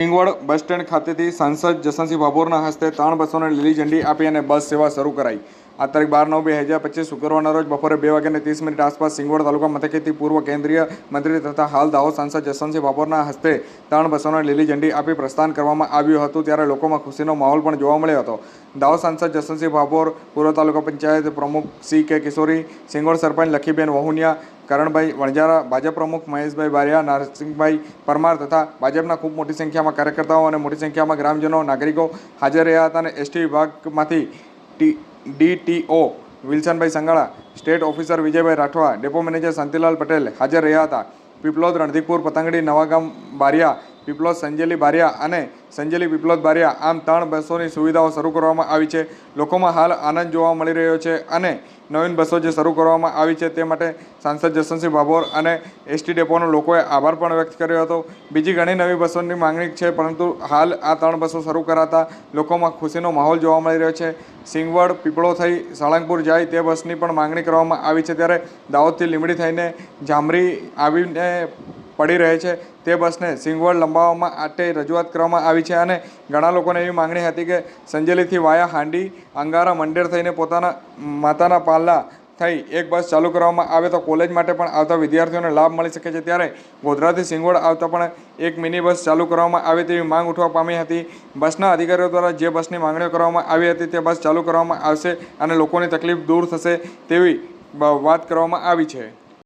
Singvad bus stand ખાતેથી સાંસદ જસનસિંહ ભાભોરના હસ્તે ત્રણ બસોને લીલી ઝંડી આપી અને બસ સેવા શરૂ કરાઈ. આ તારીખ બાર નવ બે હજાર પચીસ શુક્રવારના રોજ બપોરે બે વાગ્યાને ત્રીસ મિનિટ આસપાસ સિંગવડ તાલુકા મથકેથી પૂર્વ કેન્દ્રીય મંત્રી તથા હાલ દાહોદ સાંસદ જસવંતસિંહ ભાભોરના હસ્તે ત્રણ બસોને લીલી ઝંડી આપી પ્રસ્થાન કરવામાં આવ્યું હતું, ત્યારે લોકોમાં ખુશીનો માહોલ પણ જોવા મળ્યો હતો. દાહોદ સાંસદ જસવંતસિંહ ભાભોર પૂર્વ તાલુકા પંચાયત પ્રમુખ સી કે કિશોરી સિંગવડ સરપંચ લખીબેન વહુનિયા કરણભાઈ વણજારા ભાજપ પ્રમુખ મહેશભાઈ બારિયા, નરસિંહભાઈ પરમાર તથા ભાજપના ખૂબ મોટી સંખ્યામાં કાર્યકર્તાઓ અને મોટી સંખ્યામાં ગ્રામજનો, નાગરિકો હાજર રહ્યા હતા અને એસટી વિભાગમાંથી T, DTO વિલ્સનભાઈ Sangala, state officer Vijaybhai Rathwa, depot manager Shantilal Patel હાજર રહ્યા હતા. પીપલોદ રણધીકપુર, પતંગડી, નવાગામ, બારિયા પીપલોદ સંજેલી બારિયા અને સંજેલી પીપલોદ બારિયા આમ ત્રણ બસોની સુવિધાઓ શરૂ કરવામાં આવી છે. લોકોમાં હાલ આનંદ જોવા મળી રહ્યો છે અને નવીન બસો જે શરૂ કરવામાં આવી છે તે માટે સાંસદ જસવંતસિંહ ભાભોર અને એસટી ડેપોનો લોકોએ આભાર પણ વ્યક્ત કર્યો હતો. બીજી ઘણી નવી બસોની માંગણી છે, પરંતુ હાલ આ ત્રણ બસો શરૂ કરાતા લોકોમાં ખુશીનો માહોલ જોવા મળી રહ્યો છે. સિંગવડ, પીપળો થઈ સાળંગપુર જાય તે બસની પણ માંગણી કરવામાં આવી છે. ત્યારે દાહોદથી લીમડી થઈને જામરી આવીને પડી રહે છે. તે બસને સિંગવડ લંબાવવામાં માટે રજૂઆત કરવામાં આવી છે અને ઘણા લોકોને એવી માંગણી હતી કે સંજેલીથી વાયા હાંડી, અંગારા મંડેર થઈને પોતાના માતાના પાલ્લા થઈ એક બસ ચાલુ કરવામાં આવે તો કોલેજ માટે પણ આવતા વિદ્યાર્થીઓને લાભ મળી શકે છે. ત્યારે ગોધરાથી સિંગવડ આવતા પણ એક મિની બસ ચાલુ કરવામાં આવે તેવી માંગ ઉઠવા પામી હતી. બસના અધિકારીઓ દ્વારા જે બસની માંગણીઓ કરવામાં આવી હતી તે બસ ચાલુ કરવામાં આવશે અને લોકોની તકલીફ દૂર થશે તેવી વાત કરવામાં આવી છે.